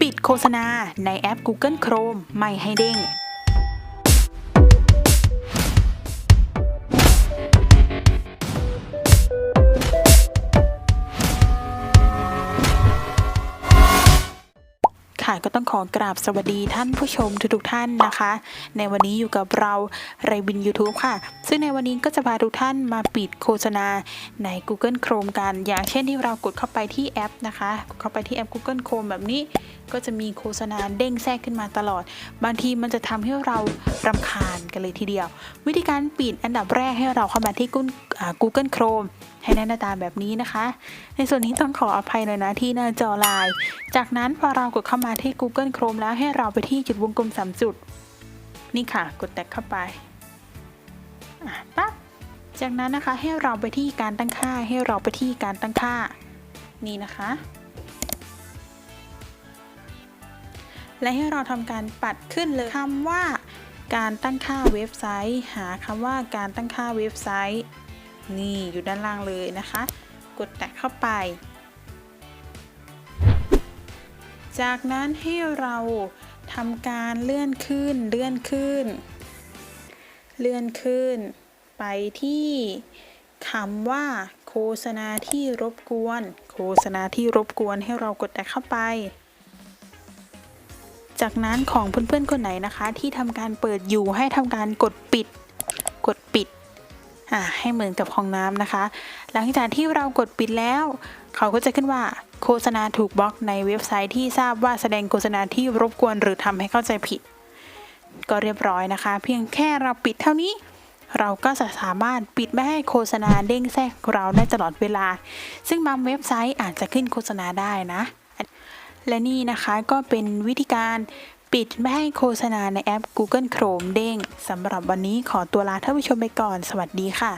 ปิดโฆษณาในแอป Google Chrome ไม่ให้เด้ง ค่ะ ก็ต้องขอกราบสวัสดีท่านผู้ชมทุกๆท่านนะคะ ในวันนี้อยู่กับเราไรบิน YouTube ค่ะ ซึ่งในวันนี้ก็จะพาทุกท่านมาปิดโฆษณาใน Google Chrome กัน อย่างเช่นที่เรากดเข้าไปที่แอปนะคะกดเข้าไปที่แอป Google Chrome แบบนี้ก็จะมีโฆษณาเด้งแทรกขึ้นมาตลอด บางทีมันจะทำให้เรารำคาญกันเลยทีเดียว วิธีการปิดอันดับแรกให้เราเข้ามาที่ Google Chrome ให้ได้หน้าตาแบบนี้นะคะ ในส่วนนี้ต้องขออภัยหน่อยนะที่หน้าจอไลน์จากนั้นพอเรากดเข้ามาที่ Google Chrome แล้วให้เราไปที่จุดวงกลมสามจุด นี่ค่ะ กดแตะเข้าไปปั๊บจากนั้นนะคะให้เราไปที่การตั้งค่า ให้เราไปที่การตั้งค่า นี่นะคะ และให้เราทำการปัดขึ้นเลยคำว่า การตั้งค่าเว็บไซต์ หาคำว่าการตั้งค่าเว็บไซต์ นี่อยู่ด้านล่างเลยนะคะ กดแตะเข้าไป จากนั้นให้เราทำการเลื่อนขึ้นเลื่อนขึ้น เลื่อนขึ้น ไปที่คำว่า โฆษณาที่รบกวน โฆษณาที่รบกวนให้เรากดแตะเข้าไปจากนั้นของเพื่อนๆคนไหนนะคะ ที่ทำการเปิดอยู่ให้ทำการกดปิด กดปิด ให้เหมือนกับของน้ำนะคะ หลังจากที่เรากดปิดแล้ว เขาก็จะขึ้นว่าโฆษณาถูกบล็อกในเว็บไซต์ที่ทราบว่าแสดงโฆษณาที่รบกวนหรือทำให้เข้าใจผิด ก็เรียบร้อยนะคะ เพียงแค่เราปิดเท่านี้ เราก็จะสามารถปิดไม่ให้โฆษณาเด้งแทรกเราได้ตลอดเวลา ซึ่งบางเว็บไซต์อาจจะขึ้นโฆษณาได้นะและนี่นะคะก็เป็นวิธีการ ปิดไม่ให้โฆษณาในแอป Google Chrome เด้งสำหรับวันนี้ขอตัวลาท่านผู้ชมไปก่อน สวัสดีค่ะ